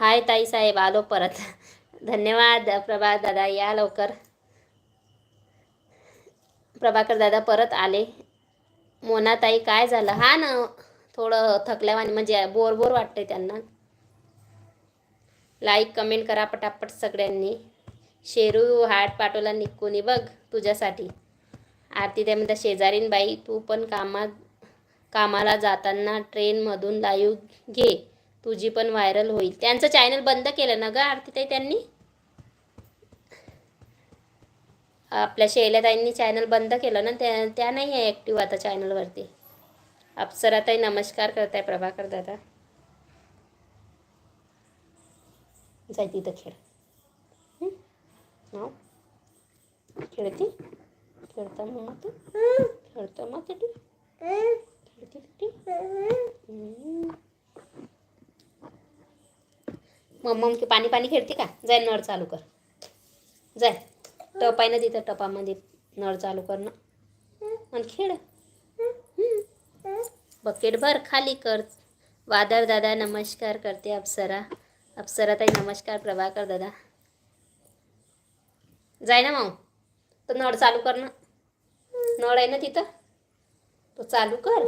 हाय ताई साहेब आलो परत. धन्यवाद प्रभा दादा या लवकर. प्रभाकर दादा परत आले. मोनाताई काय झालं? हा ना थोडं थकल्यावानी म्हणजे बोर बोर वाटतंय त्यांना. लाईक कमेंट करा पटापट सगळ्यांनी. शेरू हार्ट पाठवला निकोनी बघ तुझ्यासाठी. आरती त्यामध्ये शेजारीन बाई तू पण कामात कामाला जाताना ट्रेनमधून लाईव्ह घे. तुझी पण व्हायरल होईल. त्यांचं चॅनल बंद केलं ना ग आरतीताई त्यांनी? आपल्या शैल्याताईंनी चॅनल बंद केलं ना त्या त्या नाही आहे ॲक्टिव्ह आता चॅनलवरती अप्सराताई नमस्कार करताय प्रभाकर दादा. जाय तिथं खेळ. हं? खेळती? खेळता मग तू? खेळता मग तिथे खेळती तिथे हं. मग मग ती पाणी पाणी खेळते का? जाय नळ चालू कर. जाय. टप आहे ना तिथं टपामध्ये नळ चालू कर ना. आणि खेळ. बकेट भर खाली कर. वादळ दादा नमस्कार करते अप्सरा. अप्सरा ताई नमस्कार प्रभाकर दादा. जाय ना मग तो नळ चालू कर ना. नळ आहे ना तिथं. तो चालू कर.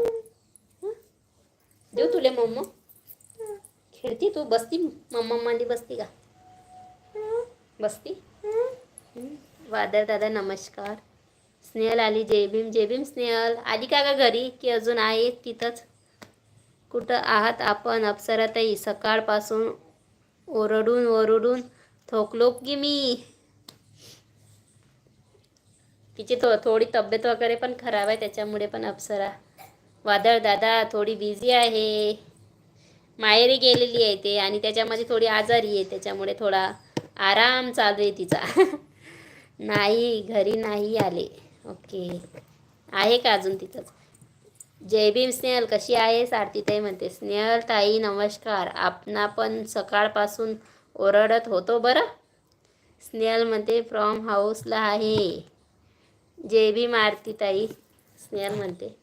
देऊ तुले मम्मा. खेळती तू? बसती? मम्मा मांडी बसती का? बसती? वादर वादळ दादा नमस्कार. स्नेहल आली जय भीम जय भीम स्नेहल. आली का का घरी? की अजून आहे तिथंच? कुठं आहात आपण? अप्सराताई सकाळपासून ओरडून ओरडून थोकलो की मी? तिची थो थोडी तब्येत वगैरे पण खराब आहे त्याच्यामुळे पण अप्सरा. वादळ दादा थोडी बिझी आहे. माहेरी गेलेली आहे ते आणि त्याच्यामध्ये थोडी आजारी आहे त्याच्यामुळे थोडा आराम चालू आहे तिचा. नाही घरी नाही आले. ओके. आहे का अजून तिथंच? जय भीम स्नेहल कशी आहेस आरतीताई म्हणते स्नेहल ताई नमस्कार. आपणा पण सकाळपासून ओरडत होतो बरं? स्नेहल म्हणते फ्रॉम हाऊसला आहे. जय भीम आरतीताई स्नेहल म्हणते.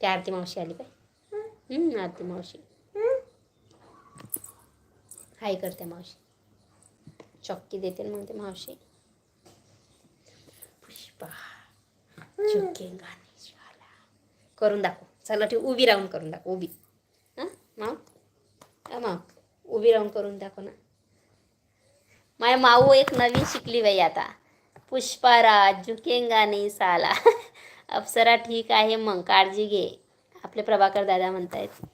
त्या आरती मावशी आली पाहिजे आरती मावशी. हाय करते मावशी. चक्की देते ना मग ते मावशी. पुष्पा झुकेंगा नहीं साला. करून दाखव. चला ठी उभी राहून करून दाखव उभी. हां? माव? माव. उभी राहून करून दाखव ना. माझ्या माऊ एक नवीन शिकली बाई आता. पुष्पाराज झुकेंगा नाही साला अप्सरा ठीक आहे मग काळजी घे. आपले प्रभाकर दादा म्हणतायत.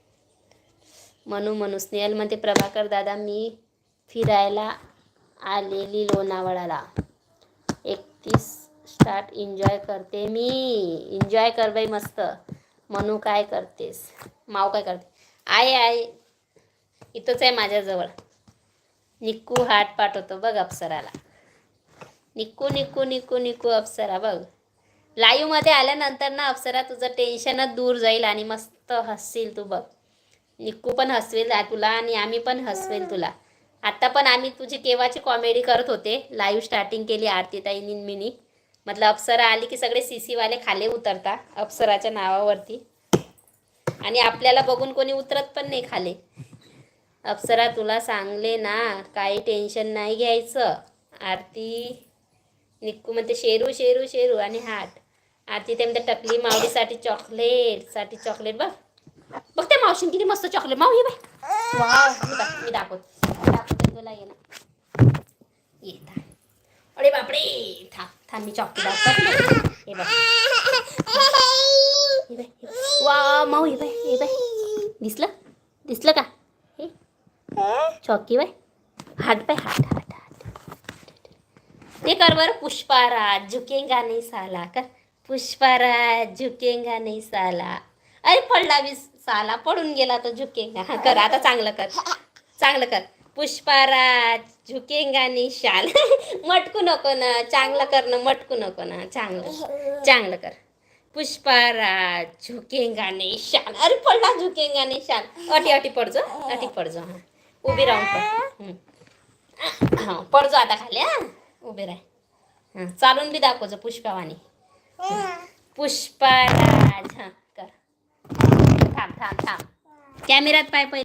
म्हणू म्हणू स्नेहल म्हणते प्रभाकर दादा मी फिरायला आलेली लोणावळाला एकतीस स्टार्ट एन्जॉय करते मी. एन्जॉय कर बाई मस्त. म्हणू काय करतेस? माव काय करते? आहे आहे इथंच आहे माझ्याजवळ. निक्कू हाट पाठवतो बघ अप्सराला. निक्कू निक्कू निक्कू निक्कू अप्सरा बघ. लाईव्हमध्ये आल्यानंतर ना अप्सरा तुझं टेन्शनच दूर जाईल आणि मस्त हसशील तू बघ. निक्कू पण हसवेल तुला आणि आम्ही पण हसवेल तुला. आता पण आम्ही तुझी केव्हाची कॉमेडी करत होते? लाईव्ह स्टार्टिंग केली आरतीताईनी मिनी म्हटलं अप्सरा आली की सगळे सी सीवाले खाली उतरता अप्सराच्या नावावरती. आणि आपल्याला बघून कोणी उतरत पण नाही खाली. अप्सरा तुला सांगले ना काही टेन्शन नाही घ्यायचं. आरती निक्कू म्हणते शेरू शेरू शेरू. आणि हाट. आरती ते म्हणते टकली मावडीसाठी चॉकलेटसाठी चॉकलेट बघ. बघ त्या मावशीने किती मस्त चॉकलेट माव ये बाय वाव. मी दाखवत. दाखवते तुला ये ना. ये थांब. अरे बापरे थांब थांब मी चॉकलेट दाखवत. हे बघ. वा माऊ हे बाय हे बाय दिसलं? दिसलं का? हे? चॉकी बाय हाट बाय हाट हाट हाट ते कर बरं पुष्पाराज झुकेंगा नाही साला कर. पुष्पाराज झुकेंगा नाही साला. अरे पडला बी साला पडून गेला तो झुकेंगा. कर आता चांगलं कर. चांगलं कर. पुष्पाराज झुकेंगा नाही शाल मटकू नको ना चांगलं कर ना मटकू नको ना. चांगलं चांगलं कर. पुष्पाराज झुकेंगा नाही शाल अरे पडला झुकेंगा नाही शाल अटी अटी पडजो अटी पडजो हा. उभी राहून पड. हं. पडजो आता खाली हा. उभे राह. हां चालून बी दाखवजो पुष्पावानी. पुष्पाराज हां कर. थांब थांब थांब. कॅमेऱ्यात पाय पहिले.